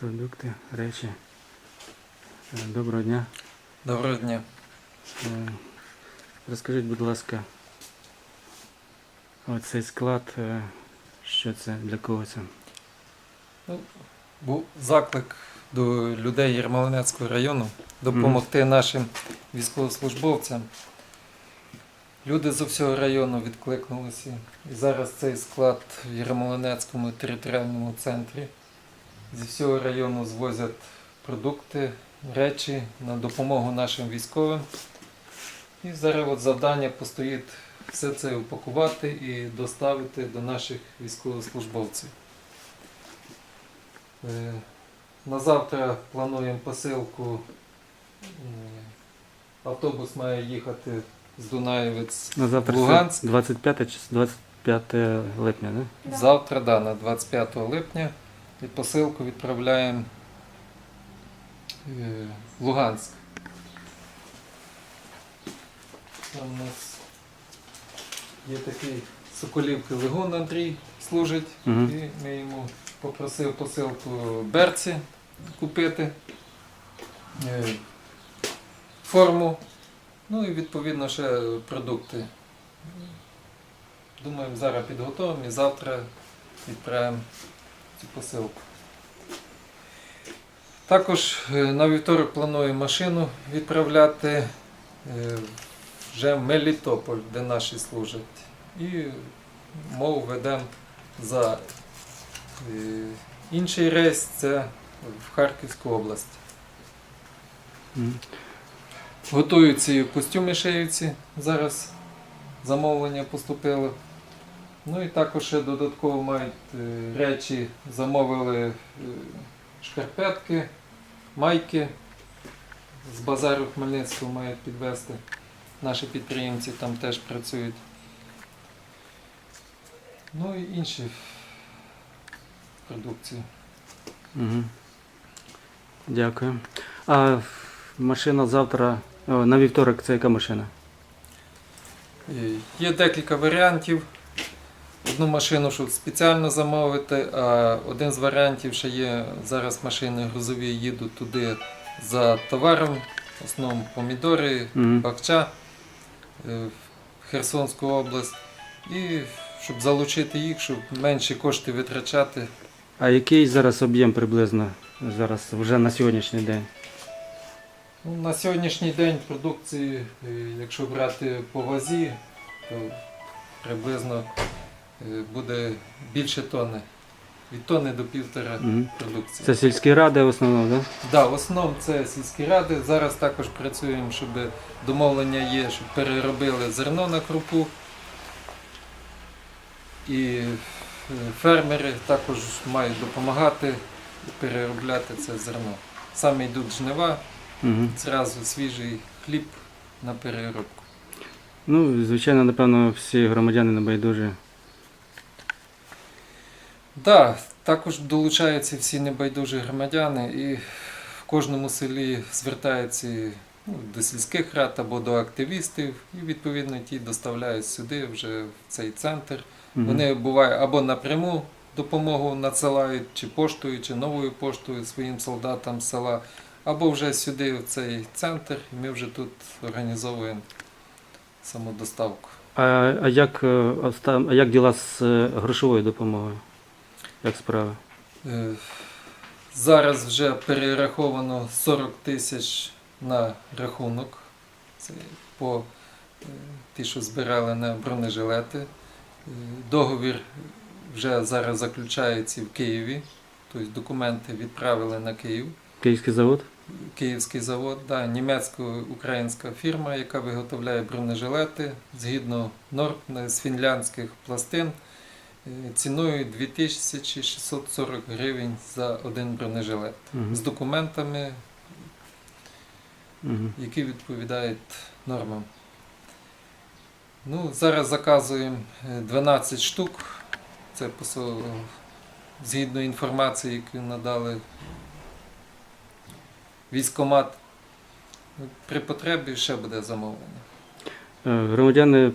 продукти, речі. Е, Доброго дня. Доброго дня. Е, Розкажіть, будь ласка, оцей склад, е, що це, для кого це? Був заклик до людей Єрмолинецького району допомогти нашим військовослужбовцям. Люди з усього району відкликнулися. І зараз цей склад в Єрмолинецькому територіальному центрі зі всього району звозять продукти, речі на допомогу нашим військовим. І зараз от завдання постоїть все це упакувати і доставити до наших військовослужбовців. Е, На завтра плануємо посилку. Автобус має їхати з Дунаєвець На завтра в Луганськ. 25, 25 липня, да? Завтра, да, на 25 липня. І посилку відправляємо е, в Луганськ. Там у нас є такий Соколівки Легон Андрій служить. Угу. І ми йому попросив посилку берці купити, е, форму, ну і відповідно ще продукти. Думаємо, зараз підготуємо і завтра відправимо цю посилку. Також е, на вівторок плануємо машину відправляти е, вже в Мелітополь, де наші служать. І мову ведемо за е, інший рейс це в Харківську область. Готуються і костюми шиються. Зараз замовлення поступило. Ну і також ще додатково мають е, речі, замовили е, шкарпетки, майки. З базару Хмельницького мають підвезти. Наші підприємці там теж працюють. Ну і інші продукції. Угу. Дякую. А машина завтра, о, на вівторок це яка машина? Е, Є декілька варіантів. Одну машину, щоб спеціально замовити, а один з варіантів ще є зараз машини грузові їдуть туди за товаром, в основному помідори, бахча е, в Херсонську область. І щоб залучити їх, щоб менші кошти витрачати. А який зараз об'єм приблизно зараз вже на сьогоднішній день? Ну, на сьогоднішній день продукції, е, якщо брати по вазі, то приблизно буде більше тонни. Від тонни до півтора Угу. продукції. Це сільські ради в основному, так? Да, в основному це сільські ради. Зараз також працюємо, щоб домовлення є, щоб переробили зерно на крупу. І е, фермери також мають допомагати переробляти це зерно. Саме йдуть жнива, Да? Угу. зразу свіжий хліб на переробку. Ну, звичайно, напевно, всі громадяни небайдужі. Так, також долучаються всі небайдужі громадяни і в кожному селі звертаються ну, до сільських рад або до активістів, і відповідно ті доставляють сюди вже в цей центр. Мгм. Вони буває або напряму допомогу надсилають, чи поштою, чи новою поштою своїм солдатам села, або вже сюди, в цей центр, і ми вже тут організовуємо самодоставку. А, а, як, е, а як діла з е, грошовою допомогою? Як справи? Е, Зараз вже перераховано 40 тисяч на рахунок. Це по е, ті, що збирали на бронежилети. Е, Договір вже зараз заключається в Києві. Тобто документи відправили на Київ. Київський завод? Київський завод, да, німецько-українська фірма, яка виготовляє бронежилети згідно норм з фінляндських пластин ціною 2640 гривень за один бронежилет Угу. з документами, Угу. які відповідають нормам. Ну, зараз заказуємо е, 12 штук. Це згідно інформації, яку надали військомат. При потребі ще буде замовлення. Е, Громадяни,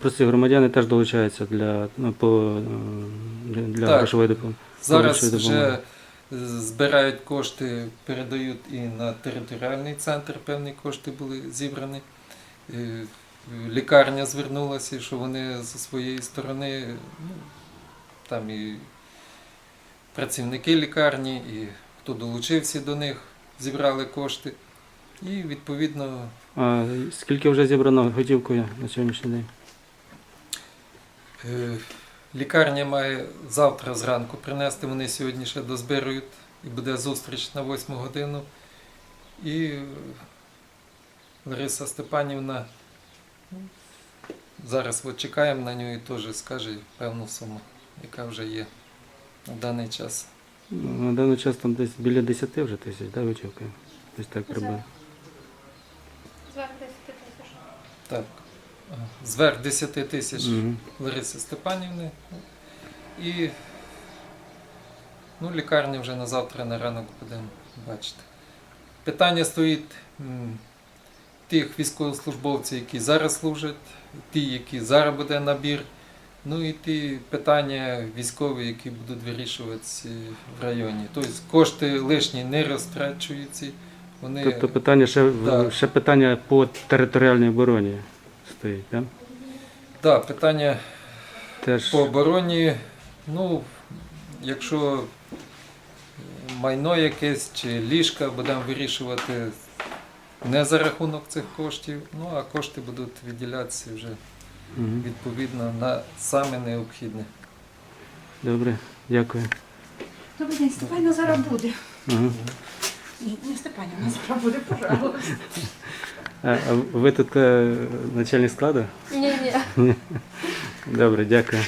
прості громадяни теж долучаються для, ну, по, е, для Так. грошової допомоги. Зараз вже збирають кошти, передають і на територіальний центр. Певні кошти були зібрані. Е, Лікарня звернулася, що вони зі своєї сторони, ну, там і працівники лікарні, і хто долучився до них, зібрали кошти. І відповідно А скільки вже зібрано готівкою на сьогоднішній день? Е, Лікарня має завтра зранку принести, вони сьогодні ще дозбирують, і буде зустріч на 8 годину. І Лариса Степанівна, зараз от чекаємо на нього і теж скаже певну суму, яка вже є на даний час. Ну, На даний час там десь біля 10 вже тисяч, да, готівкою? Десь так приблизно. Зверх 10 тисяч. Так, зверх 10 тисяч Мгм. Лариси Степанівни. І ну, лікарня вже на завтра на ранок будемо бачити. Питання стоїть тих військовослужбовців, які зараз служать, ті, які зараз буде набір. Ну і ті питання військові, які будуть вирішуватися в районі. Тобто кошти лишні не розтрачуються. Вони Тобто питання ще, Да. ще питання по територіальній обороні стоїть, так? да, питання Теж По обороні, ну, якщо майно якесь чи ліжка будемо вирішувати не за рахунок цих коштів, ну а кошти будуть виділятися вже відповідно на саме необхідне. добре, дякую. Добрий день, Степанівна зараз буде. Ага. Ні, не нас зараз буде, пожалуйста. А, а ви тут е, начальник складу? Ні, ні. Добре, дякую.